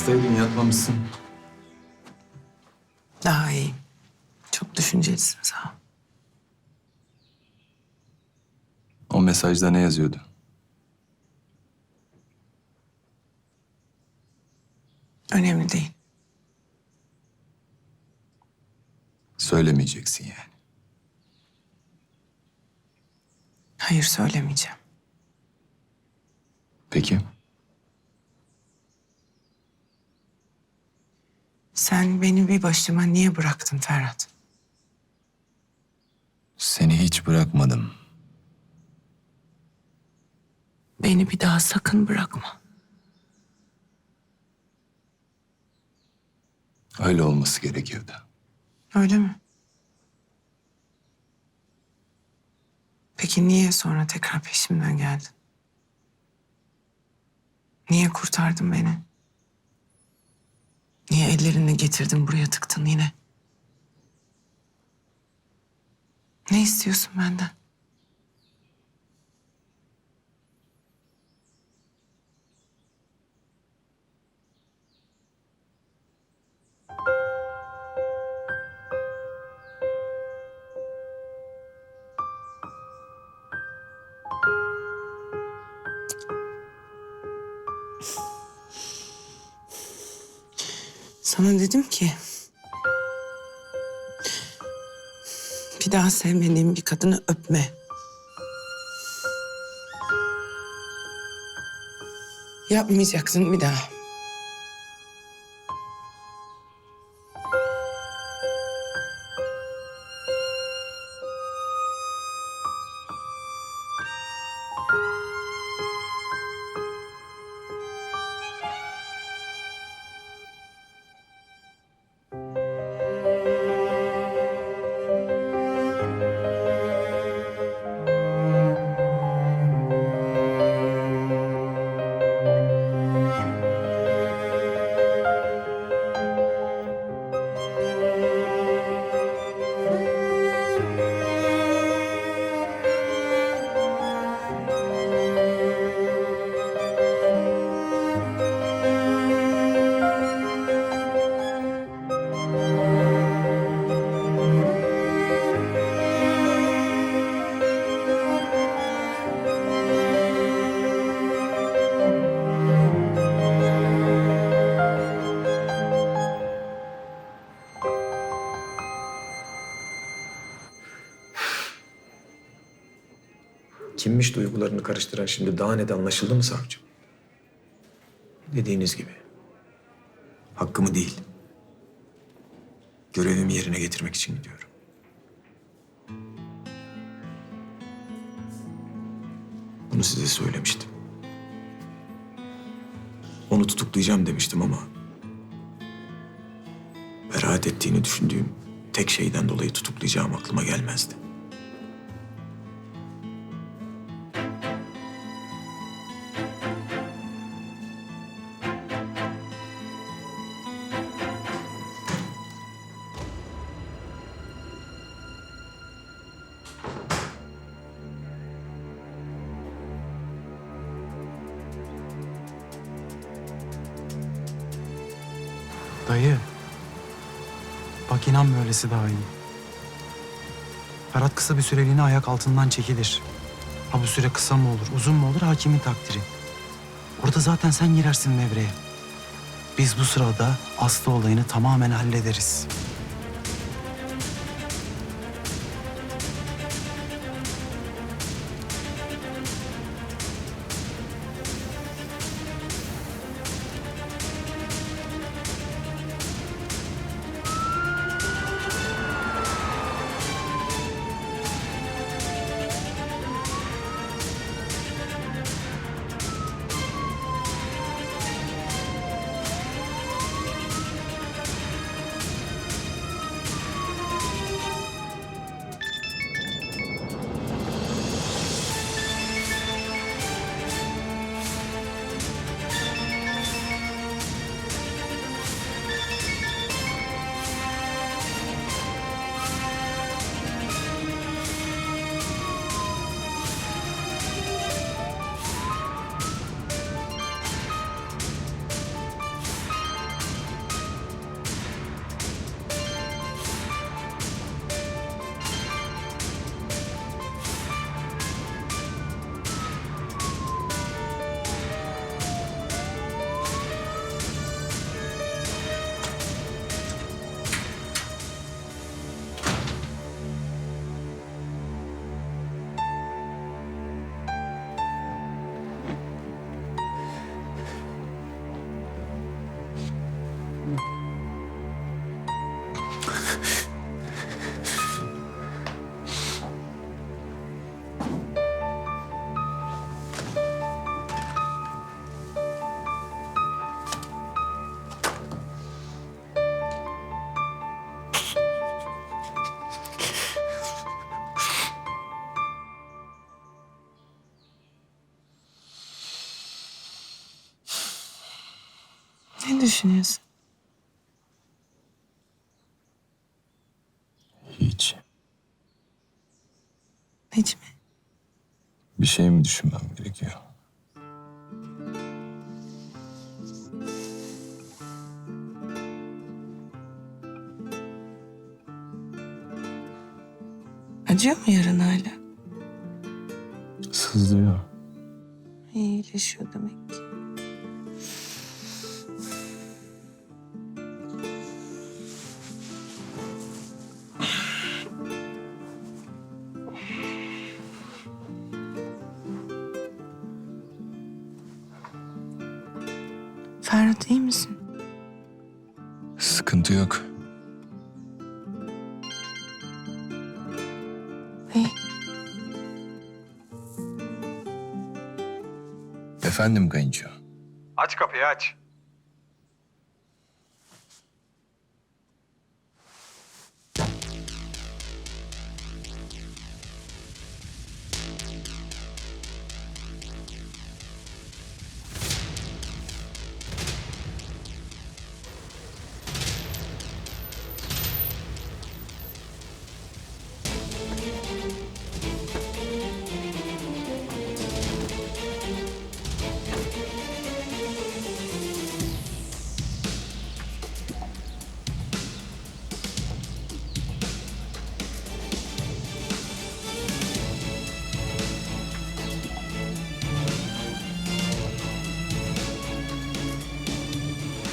Hastaydın yatmamışsın. Daha iyi. Çok düşüncelisin sağ ol. O mesajda ne yazıyordu? Önemli değil. Söylemeyeceksin yani. Hayır söylemeyeceğim. Peki. Sen beni bir başıma niye bıraktın Ferhat? Seni hiç bırakmadım. Beni bir daha sakın bırakma. Öyle olması gerekiyordu. Öyle mi? Peki niye sonra tekrar peşimden geldin? Niye kurtardın beni? Niye ellerini getirdin buraya tıktın yine? Ne istiyorsun benden? Sana dedim ki... Bir daha sevmediğim bir kadını öpme. Yapmayacaksın bir daha. Kimmiş duygularını karıştıran şimdi daha net anlaşıldı mı savcım? Dediğiniz gibi. Hakkımı değil. Görevimi yerine getirmek için gidiyorum. Bunu size söylemiştim. Onu tutuklayacağım demiştim ama... ...beraat ettiğini düşündüğüm tek şeyden dolayı tutuklayacağım aklıma gelmezdi. Dayı. Bak inan böylesi daha iyi. Ferhat kısa bir süreliğine ayak altından çekilir. Ha bu süre kısa mı olur, uzun mu olur hakimin takdiri. Orada zaten sen girersin devreye. Biz bu sırada Aslı olayını tamamen hallederiz. Düşünüyorsun? Hiç. Hiç mi? Bir şey mi düşünmem gerekiyor? Acıyor mu yarın hala? Sızlıyor. İyileşiyor demek ki. Ferhat iyi misin? Sıkıntı yok. İyi. Efendim kayınço. Aç kapıyı aç.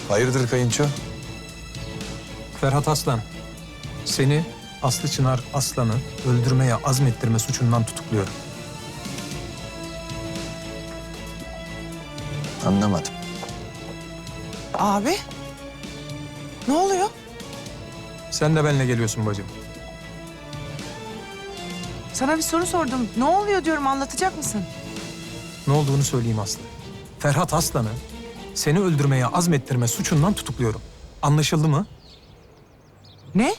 Hayırdır kayınço? Ferhat Aslan. Seni Aslı Çınar Aslan'ı öldürmeye azmettirme suçundan tutukluyorum. Anlamadım. Abi. Ne oluyor? Sen de benimle geliyorsun bacım. Sana bir soru sordum. Ne oluyor diyorum anlatacak mısın? Ne olduğunu söyleyeyim Aslı. Ferhat Aslan'ı seni öldürmeye azmettirme suçundan tutukluyorum. Anlaşıldı mı? Ne?